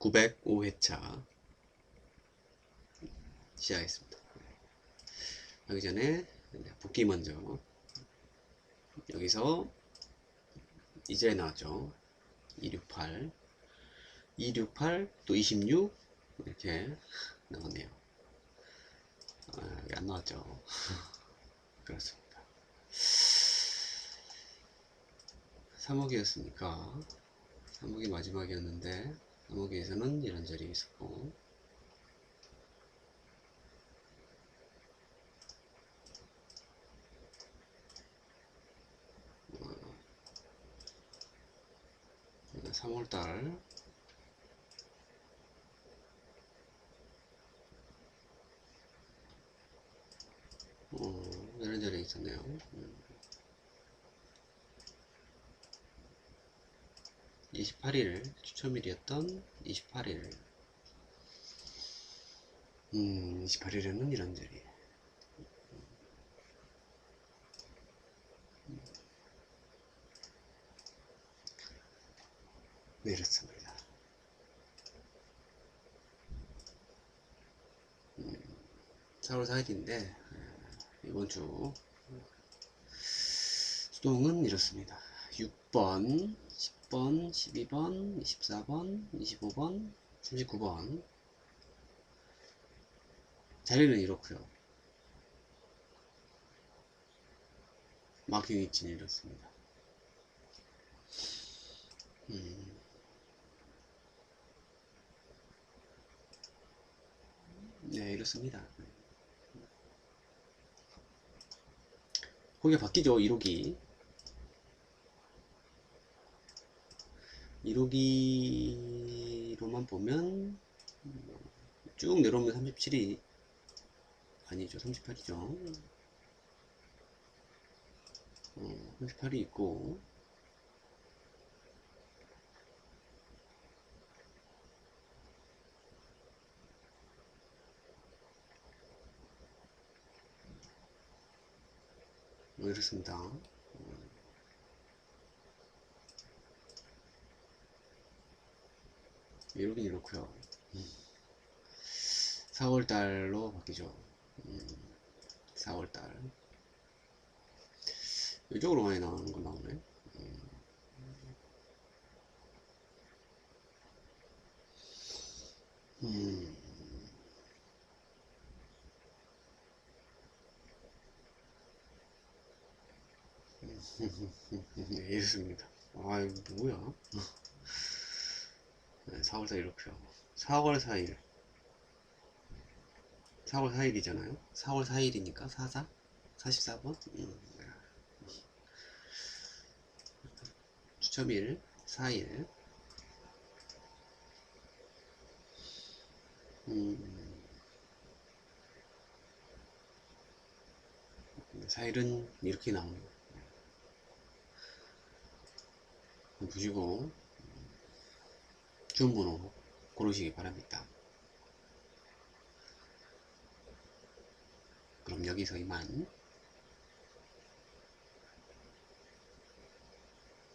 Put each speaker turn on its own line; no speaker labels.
905회차 시작하겠습니다. 하기 전에 복귀 먼저 여기서 이제 나왔죠. 268 268 또 26 이렇게 나왔네요. 아, 안 나왔죠. 그렇습니다. 3억이었으니까 3억이 마지막이었는데 3억에서는 이런 자리 있었고 어, 3월달 어, 이런 자리 있었네요. 음. 28일 추첨일이었던 28일. 음 28일에는 이런 자리. 네 이렇습니다. 음, 4월 4일인데 이번 주 수동은 이렇습니다. 6번 10번, 12번, 24번, 25번, 39번. 자리는 이렇고요. 마킹 위치는 이렇습니다. 음. 네 이렇습니다. 거기가 바뀌죠 1호기 1호기로만 보면 쭉 내려오면 37이 아니죠. 38이죠. 어, 38이 있고. 뭐 이렇습니다 이러긴 이렇고요. 4월달로 바뀌죠. 4월달. 이쪽으로 많이 나오는 거 나오네. 음. 네, 이렇습니다. 아 뭐야? 네, 4월 4일 이렇게요. 4월 4일. 4월 4일이잖아요. 4월 4일이니까 44? 44번? 음. 추첨일 4일. 음. 4일은 이렇게 나옵니다. 보시고 주문번호 고르시기 바랍니다. 그럼 여기서 이만